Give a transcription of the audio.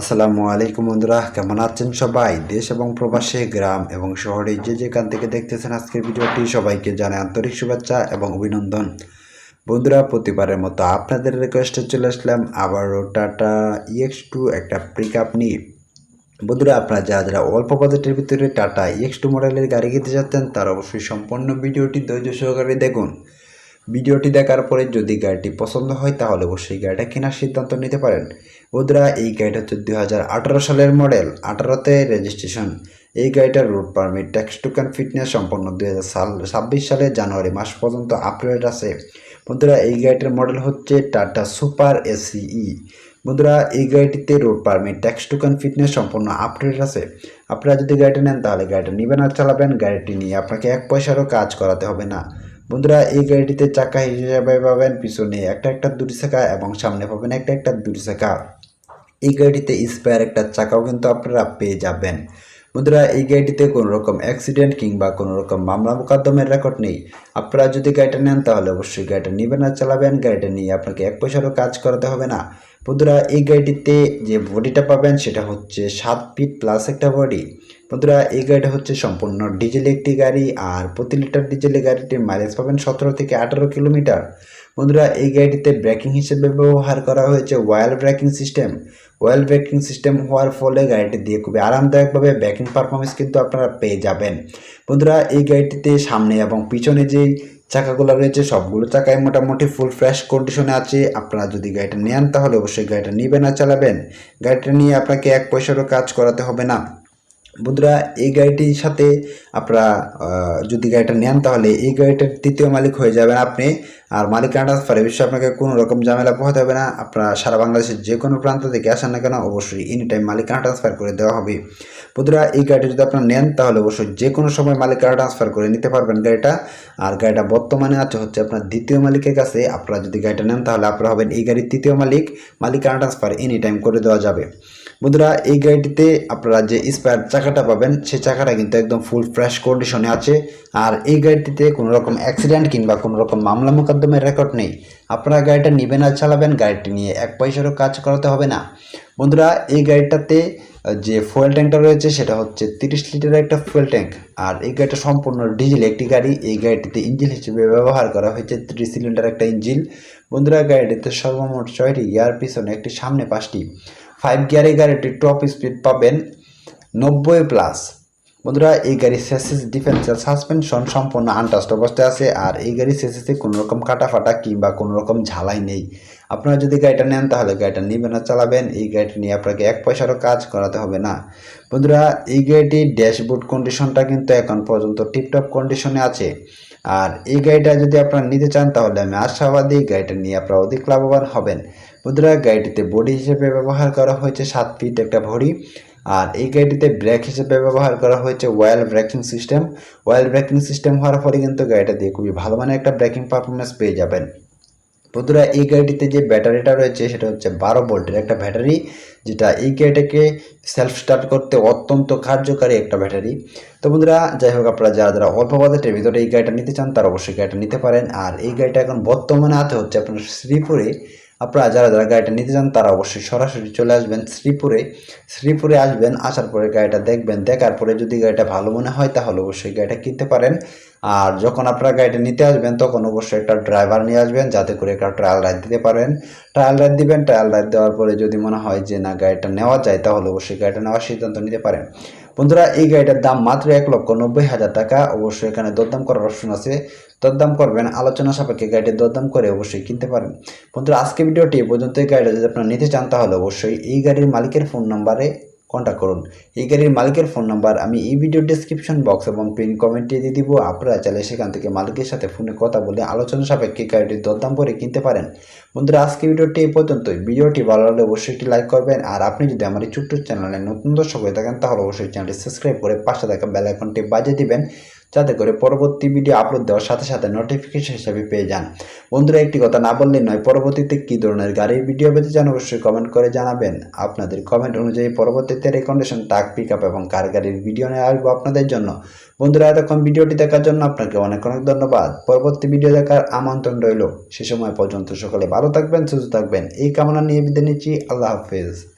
আসসালামু আলাইকুম বন্ধুরা, কেমন আছেন সবাই? দেশ এবং প্রবাসে, গ্রাম এবং শহরে যে যেখান থেকে দেখতেছেন আজকের ভিডিওটি, সবাইকে জানাই আন্তরিক শুভেচ্ছা এবং অভিনন্দন। বন্ধুরা, প্রতিবারের মতো আপনাদের রিকোয়েস্টে চলে আসলাম আবারও টাটা ইএক্স টু একটা পিক আপ নিয়ে। বন্ধুরা, আপনারা যারা যারা অল্প বাজেটের ভিতরে টাটা ইএক্স টু মডেলের গাড়ি কিনতে যাচ্ছেন, তারা অবশ্যই সম্পূর্ণ ভিডিওটি ধৈর্য সহকারে দেখুন। ভিডিওটি দেখার পরে যদি গাড়িটি পছন্দ হয়, তাহলে অবশ্যই গাড়িটা কেনার সিদ্ধান্ত নিতে পারেন। বন্ধুরা এই গাড়িটা হচ্ছে দুই হাজার আঠারো সালের মডেল, আঠারোতে রেজিস্ট্রেশন। এই গাড়িটার route permit tax token fitness সম্পন্ন দুই হাজার সাল, ছাব্বিশ সালের জানুয়ারি মাস পর্যন্ত আপডেট আছে। বন্ধুরা, এই গাড়িটার মডেল হচ্ছে টাটা সুপার এসিই বন্ধুরা, এই গাড়িটিতে road permit tax token fitness সম্পূর্ণ আপডেট আছে। আপনারা যদি গাড়িটা নেন, তাহলে গাড়িটা নেবেন আর চালাবেন। গাড়িটি নিয়ে আপনাকে এক পয়সারও কাজ করাতে হবে না। বন্ধুরা, এই গাড়িটিতে চাকা হিসেবে পাবেন পিছনে একটা একটা দুটি চাকা এবং সামনে পাবেন একটা একটা দুটি চাকা। এই গাড়িটিতে স্পেয়ার একটা চাকাও কিন্তু আপনারা পেয়ে যাবেন। বন্ধুরা, এই গাড়িটিতে কোনো রকম অ্যাক্সিডেন্ট কিংবা কোনো রকম মামলা মোকদ্দমের রেকর্ড নেই। আপনারা যদি গাড়িটা নেন, তাহলে অবশ্যই গাড়িটা নেবেন আর চালাবেন। গাড়িটা নিয়ে আপনাকে এক পয়সারও কাজ করাতে হবে না। বন্ধুরা, এই গাড়িটিতে যে বডিটা পাবেন সেটা হচ্ছে সাত ফিট প্লাস একটা বডি বন্ধুরা, এই গাড়িটা হচ্ছে সম্পূর্ণ ডিজেল একটি গাড়ি আর প্রতি লিটার ডিজেলের গাড়িটির মাইলেজ পাবেন সতেরো থেকে আঠারো কিলোমিটার। বন্ধুরা, এই গাড়িটিতে ব্রেকিং হিসেবে ব্যবহার করা হয়েছে oil braking system oil braking system হওয়ার ফলে গাড়িটি দিয়ে খুবই আরামদায়কভাবে ব্রেকিং পারফরমেন্স কিন্তু আপনারা পেয়ে যাবেন। বন্ধুরা, এই গাড়িটিতে সামনে এবং পিছনে যেই চাকাগুলো রয়েছে, সবগুলো চাকায় মোটামুটি ফুল ফ্রেশ কন্ডিশনে আছে। আপনারা যদি গাড়িটা নেন, তাহলে অবশ্যই গাড়িটা নেবেন আর চালাবেন। গাড়িটা নিয়ে আপনাকে এক পয়সারও কাজ করাতে হবে না। বন্ধুরা, এই গাড়িটির সাথে আপনারা যদি গাড়িটা নেন তাহলে এই গাড়িটার তৃতীয় মালিক হয়ে যাবেন আপনি। আর মালিকানা ট্রান্সফারে বিষয়ে আপনাকে কোনো রকম ঝামেলা পোহাতে হবে না। আপনারা সারা বাংলাদেশের যে কোনো প্রান্ত থেকে আসেন না কেন, অবশ্যই এনি টাইম মালিকানা ট্রান্সফার করে দেওয়া হবে। বন্ধুরা, এই গাড়িটা যদি আপনারা নেন তাহলে অবশ্যই যে কোনো সময় মালিকানা ট্রান্সফার করে নিতে পারবেন গাড়িটা। আর গাড়িটা বর্তমানে আছে হচ্ছে আপনার দ্বিতীয় মালিকের কাছে। আপনারা যদি গাড়িটা নেন তাহলে আপনারা হবেন এই গাড়ির তৃতীয় মালিক। মালিকানা ট্রান্সফার এনি টাইম করে দেওয়া যাবে। বন্ধুরা, এই গাড়িটিতে আপনারা যে স্পেয়ার চাকাটা পাবেন, সেই চাকাটা কিন্তু একদম ফুল ফ্রেশ কন্ডিশনে আছে। আর এই গাড়িটিতে কোনো রকম অ্যাক্সিডেন্ট কিংবা কোনো রকম মামলা মোকদ্দমের রেকর্ড নেই। আপনারা গাড়িটা নেবেন আর চালাবেন, গাড়িটি নিয়ে এক পয়সারও কাজ করাতে হবে না। বন্ধুরা, এই গাড়িটাতে যে ফুয়েল ট্যাঙ্কটা রয়েছে, সেটা হচ্ছে তিরিশ লিটারের একটা ফুয়েল ট্যাঙ্ক আর এই গাড়িটা সম্পূর্ণ ডিজেল একটি গাড়ি। এই গাড়িটিতে ইঞ্জিন হিসেবে ব্যবহার করা হয়েছে ত্রিশ সিলিন্ডার একটা ইঞ্জিন বন্ধুরা, গাড়িটিতে সর্বমোট ছয়টি ইয়ার পিছনে, একটি সামনে পাঁচটি। ফাইভ গিয়ারে গাড়িটি টপ স্পিড পাবেন। নব্বই প্লাস বন্ধুরা, এই গাড়ির সেসিস ডিফেন্সিয়াল সাসপেনশন সম্পূর্ণ আনটাস্ট অবস্থায় আছে আর এই গাড়ির সেসিসে কোনো রকম কাটা ফাটা কিংবা কোনো রকম ঝালাই নেই। আপনারা যদি গাড়িটা নেন, তাহলে গাড়িটা নেবেন না চালাবেন। এই গাড়িটি নিয়ে আপনাকে এক পয়সারও কাজ করাতে হবে না। বন্ধুরা, এই গাড়িটির ড্যাশবোর্ড কন্ডিশনটা কিন্তু এখন পর্যন্ত টিপটপ কন্ডিশনে আছে। আর এই গাড়িটা যদি আপনারা নিতে চান, তাহলে আমি আশাবাদী গাড়িটা নিয়ে আপনারা অধিক লাভবান হবেন। বন্ধুরা, গাড়িটিতে বডি হিসেবে ব্যবহার করা হয়েছে সাত ফিট একটা ভরি। আর এই গাড়িটিতে ব্রেক হিসেবে ব্যবহার করা হয়েছে oil braking system oil braking system হওয়ার ফলে কিন্তু গাড়িটা দিয়ে খুবই ভালো মানের একটা ব্রেকিং পারফরমেন্স পেয়ে যাবেন। বন্ধুরা, এই গাড়িটিতে যে ব্যাটারিটা রয়েছে, সেটা হচ্ছে বারো ভোল্টের একটা ব্যাটারি, যেটা এই গাড়িটাকে সেলফ স্টার্ট করতে অত্যন্ত কার্যকারী একটা ব্যাটারি। তো বন্ধুরা, যাই হোক, আপনারা যারা যারা অল্প বাজেটের ভিতরে এই গাড়িটা নিতে চান, তারা অবশ্যই গাড়িটা নিতে পারেন। আর এই গাড়িটা এখন বর্তমানে আছে হচ্ছে আপনার শ্রীপুরে আপনারা যারা যারা গাড়িটা নিতে চান, তারা অবশ্যই সরাসরি চলে আসবেন শ্রীপুরে। শ্রীপুরে আসবেন, আসার পরে গাড়িটা দেখবেন। দেখার পরে যদি গাড়িটা ভালো মনে হয়, তাহলে অবশ্যই গাড়িটা কিনতে পারেন। আর যখন আপনারা গাড়িটা নিতে আসবেন, তখন অবশ্যই একটা ড্রাইভার নিয়ে আসবেন, যাতে করে একটা ট্রায়াল রাইড দিতে পারেন। ট্রায়াল রাইড দিবেন ট্রায়াল রাইড দেওয়ার পরে যদি মনে হয় যে না, গাড়িটা নেওয়া যায়, তাহলে অবশ্যই গাড়িটা নেওয়ার সিদ্ধান্ত নিতে পারেন। বন্ধুরা, এই গাড়িটার দাম মাত্র এক লক্ষ নব্বই হাজার টাকা। অবশ্যই এখানে দরদাম করার অপশন আছে। দরদাম করবেন, আলোচনা সাপেক্ষে গাড়িটির দরদাম করে অবশ্যই কিনতে পারেন। বন্ধুরা, আজকে ভিডিওটি পর্যন্ত। এই গাড়িটা যদি আপনারা নিতে চান, তাহলে অবশ্যই এই গাড়ির মালিকের ফোন নাম্বারে কন্ট্যাক্ট করুন। এই গাড়ির মালিকের ফোন নাম্বার আমি এই ভিডিও ডিসক্রিপশন বক্স এবং পিন কমেন্টে দিয়ে দিব। আপনারা চাইলে সেখান থেকে মালিকের সাথে ফোনে কথা বলে আলোচনা সাপেক্ষে গাড়িটির দরদাম করে কিনতে পারেন। বন্ধুরা, আজকে ভিডিওটি এই পর্যন্তই। ভিডিওটি ভালো লাগলে অবশ্যই একটি লাইক করবেন। আর আপনি যদি আমার এই চ্যানেলে নতুন দর্শক হয়ে থাকেন, তাহলে অবশ্যই চ্যানেলটি সাবস্ক্রাইব করে পাশে থাকা বেল আইকনটি বাজিয়ে দিবেন। যাতে করে পরবর্তী ভিডিও আপলোড দেওয়ার সাথে সাথে নোটিফিকেশন হিসেবে পেয়ে যান। বন্ধুরা, একটি কথা না বললেই নয়, পরবর্তীতে কী ধরনের গাড়ির ভিডিও পেতে চান অবশ্যই কমেন্ট করে জানাবেন। আপনাদের কমেন্ট অনুযায়ী পরবর্তীতে রেকমেন্ডেশন টাক পিক আপ এবং কার গাড়ির ভিডিও নিয়ে আসব আপনাদের জন্য। বন্ধুরা, এতক্ষণ ভিডিওটি দেখার জন্য আপনাকে অনেক অনেক ধন্যবাদ। পরবর্তী ভিডিও দেখার আমন্ত্রণ রইল। সে সময় পর্যন্ত সকলে ভালো থাকবেন, সুস্থ থাকবেন। এই কামনা নিয়ে বিদায় নিচ্ছি। আল্লাহ হাফেজ।